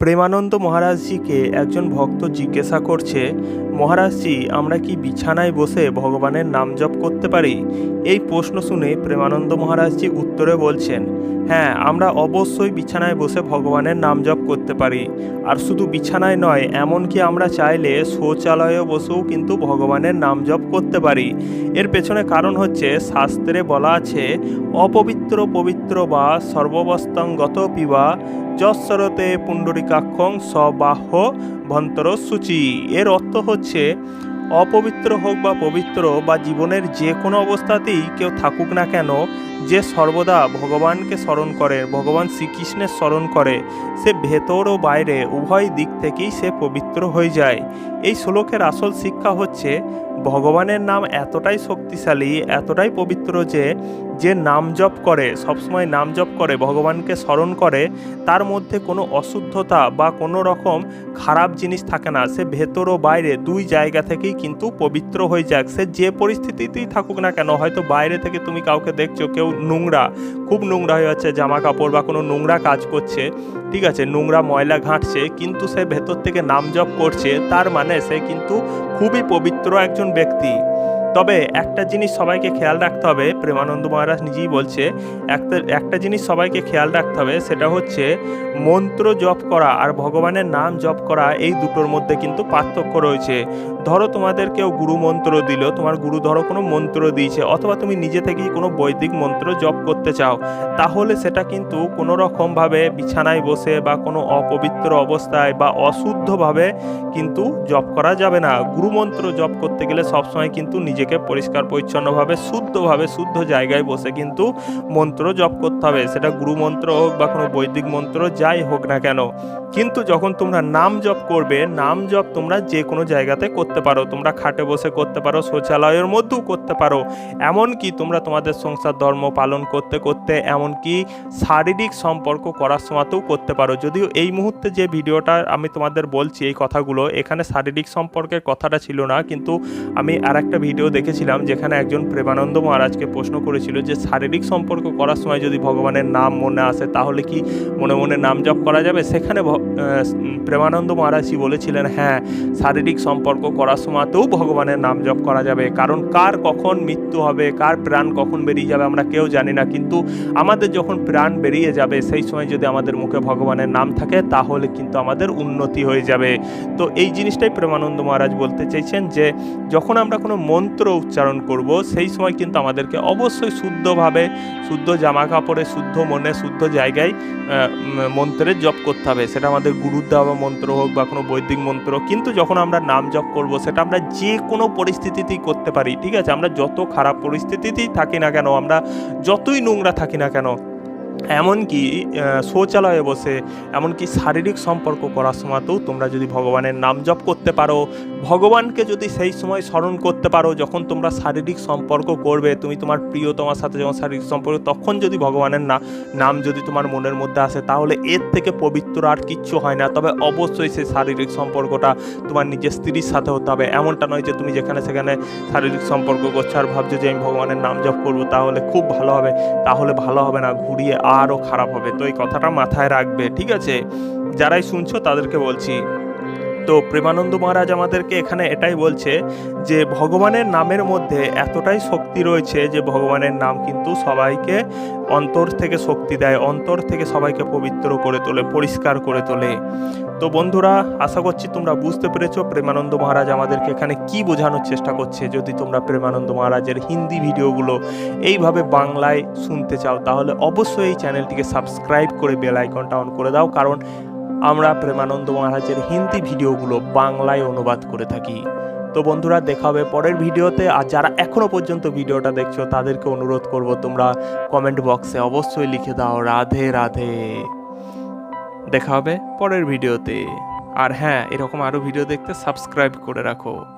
প্রেমানন্দ মহারাজজিকে একজন ভক্ত জিজ্ঞাসা করছে মহারাজজি, আমরা কি বিছানায় বসে ভগবানের নাম জপ করতে পারি? এই প্রশ্ন শুনে প্রেমানন্দ মহারাজজি উত্তরে বলছেন হ্যাঁ আমরা অবশ্যই বিছানায় বসে ভগবানের নাম জপ করতে পারি। আর শুধু বিছানায় নয়, এমনকি আমরা চাইলে শৌচালয়ে বসেও কিন্তু ভগবানের নাম জপ করতে পারি। এর পেছনে কারণ হচ্ছে, শাস্ত্রে বলা আছে, অপবিত্র পবিত্র বা সর্ববস্তাঙ্গত পিবা যশ্বরতে পুণ্ডরিকাক্ষং সবাহ্য ভন্তর সূচি। এর অর্থ হচ্ছে, অপবিত্র হোক বা পবিত্র বা জীবনের যে কোনো অবস্থাতেই কেউ থাকুক না কেন, যে সর্বদা ভগবানকে স্মরণ করে, ভগবান শ্রীকৃষ্ণের স্মরণ করে, সে ভেতর ও বাইরে উভয় দিক থেকেই সে পবিত্র হয়ে যায়। এই শ্লোকের আসল শিক্ষা হচ্ছে, ভগবানের নাম এতটাই শক্তিশালী, এতটাই পবিত্র যে যে নাম জপ করে, সবসময় নাম জপ করে, ভগবানকে স্মরণ করে, তার মধ্যে কোনো অশুদ্ধতা বা কোনো রকম খারাপ জিনিস থাকে না। সে ভেতর ও বাইরে দুই জায়গা থেকেই কিন্তু পবিত্র হয়ে যাক। সে যে পরিস্থিতিতেই থাকুক না কেন, হয়তো বাইরে থেকে তুমি কাউকে দেখছ, কেউ নোংরা, খুব নোংরা হয়ে যাচ্ছে জামা কাপড় বা কোনো নোংরা কাজ করছে, ঠিক আছে, নোংরা ময়লা ঘাঁটছে, কিন্তু সে ভেতর থেকে নাম জপ করছে, তার মানে সে কিন্তু খুবই পবিত্র একজন ব্যক্তি। তবে একটা জিনিস সবাইকে খেয়াল রাখতে হবে, প্রেমানন্দ মহারাজ নিজেই বলছে, একটা একটা জিনিস সবাইকে খেয়াল রাখতে হবে, সেটা হচ্ছে মন্ত্র জপ করা আর ভগবানের নাম জপ করা, এই দুটোর মধ্যে কিন্তু পার্থক্য রয়েছে। ধরো তোমাদের কেউ গুরু মন্ত্র দিল, তোমার গুরু ধরো কোনো মন্ত্র দিয়েছে, অথবা তুমি নিজে থেকেই কোনো বৈদিক মন্ত্র জপ করতে চাও, তাহলে সেটা কিন্তু কোনো রকমভাবে বিছানায় বসে বা কোনো অপবিত্র অবস্থায় বা অশুদ্ধভাবে কিন্তু জপ করা যাবে না। গুরুমন্ত্র জপ করতে গেলে সবসময় কিন্তু নিজেকে পরিষ্কার, পরিচ্ছন্নভাবে, শুদ্ধভাবে, শুদ্ধ জায়গায় বসে কিন্তু মন্ত্র জপ করতে হবে। সেটা গুরুমন্ত্র হোক বা কোনো বৈদিক মন্ত্র যাই হোক না কেন। কিন্তু যখন তোমরা নাম জপ করবে, নাম জপ তোমরা যে কোনো জায়গাতে করতে পারো। তোমরা খাটে বসে করতে পারো, শৌচালয়ের মধ্যেও করতে পারো। এমনকি তোমরা তোমাদের সংসার ধর্ম পালন করতে করতে, এমনকি শারীরিক সম্পর্ক করার সময়তেও করতে পারো। যদিও এই মুহূর্তে যে ভিডিওটা আমি তোমাদের বলছি, এই কথাগুলো, এখানে শারীরিক সম্পর্কের কথাটা ছিল না। কিন্তু আমি আর একটা ভিডিও দেখেছিলাম যেখানে একজন প্রেমানন্দ মহারাজকে প্রশ্ন করেছিল যে শারীরিক সম্পর্ক করার সময় যদি ভগবানের নাম মনে আসে, তাহলে কি মনে মনে নাম জপ করা যাবে? সেখানে প্রেমানন্দ মহারাজই বলেছিলেন হ্যাঁ শারীরিক সম্পর্ক করার সময়তেও ভগবানের নাম জপ করা যাবে। কারণ কার কখন মৃত্যু হবে, কার প্রাণ কখন বেরিয়ে যাবে, আমরা কেউ জানি না। কিন্তু আমাদের যখন প্রাণ বেরিয়ে যাবে, সেই সময় যদি আমাদের মুখে ভগবানের নাম থাকে, তাহলে কিন্তু আমাদের উন্নতি হয়ে যাবে। তো এই জিনিসটাই প্রেমানন্দ মহারাজ বলতে চাইছেন যে, যখন আমরা কোনো মন্ত্র উচ্চারণ করব, সেই সময় কিন্তু আমাদেরকে অবশ্যই শুদ্ধভাবে, শুদ্ধ জামা কাপড়ে শুদ্ধ মনে, শুদ্ধ জায়গায় মন্ত্রের জপ করতে হবে। সেটা আমাদের গুরুর দেওয়া মন্ত্র হোক বা কোনো বৈদিক মন্ত্র কিন্তু যখন আমরা নাম জপ করব, সেটা আমরা যে কোনো পরিস্থিতিতেই করতে পারি, ঠিক আছে? আমরা যত খারাপ পরিস্থিতিতেই থাকি না কেন, আমরা যতই নোংরা থাকি না কেন, এমনকি শৌচালয়ে বসে, এমনকি শারীরিক সম্পর্ক করার সময়তেও তোমরা যদি ভগবানের নাম জপ করতে পারো ভগবানকে যদি সেই সময় স্মরণ করতে পারো, যখন তোমরা শারীরিক সম্পর্ক করবে তুমি তোমার প্রিয় তোমার সাথে যখন শারীরিক সম্পর্ক, তখন যদি ভগবানের না, নাম যদি তোমার মনের মধ্যে আসে, তাহলে এর থেকে পবিত্র আর কিচ্ছু হয় না। তবে অবশ্যই সেই শারীরিক সম্পর্কটা তোমার নিজের স্ত্রীর সাথে হতে হবে। এমনটা নয় যে তুমি যেখানে সেখানে শারীরিক সম্পর্ক করছ আর ভাবছ যে আমি ভগবানের নাম জপ করব, তাহলে খুব ভালো হবে। তাহলে ভালো হবে না, ঘুরিয়ে আরও খারাপ হবে। তো এই কথাটা মাথায় রাখবে, ঠিক আছে? যারাই শুনছো তাদেরকে বলছি তো প্রেমানন্দ মহারাজ আমাদেরকে এখানে এটাই বলছে যে ভগবানের নামের মধ্যে এতটাই শক্তি রয়েছে যে ভগবানের নাম কিন্তু সবাইকে অন্তর থেকে শক্তি দেয়, অন্তর থেকে সবাইকে পবিত্র করে তোলে, পরিষ্কার করে তোলে। তো বন্ধুরা, আশা করছি তোমরা বুঝতে পেরেছ প্রেমানন্দ মহারাজ আমাদেরকে এখানে কি বোঝানোর চেষ্টা করছে। যদি তোমরা প্রেমানন্দ মহারাজের হিন্দি ভিডিওগুলো এইভাবে বাংলায় শুনতে চাও, তাহলে অবশ্যই এই চ্যানেলটিকে সাবস্ক্রাইব করে বেল আইকনটা অন করে দাও, কারণ আমরা প্রেমানন্দ মহারাজের হিন্দি ভিডিওগুলো বাংলায় অনুবাদ করে থাকি। তো বন্ধুরা, দেখা হবে পরের ভিডিওতে। আর যারা এখনও পর্যন্ত ভিডিওটা দেখছ, তাদেরকে অনুরোধ করব তোমরা কমেন্ট বক্সে অবশ্যই লিখে দাও, রাধে রাধে। দেখা হবে পরের ভিডিওতে। আর হ্যাঁ এরকম আরও ভিডিও দেখতে সাবস্ক্রাইব করে রাখো।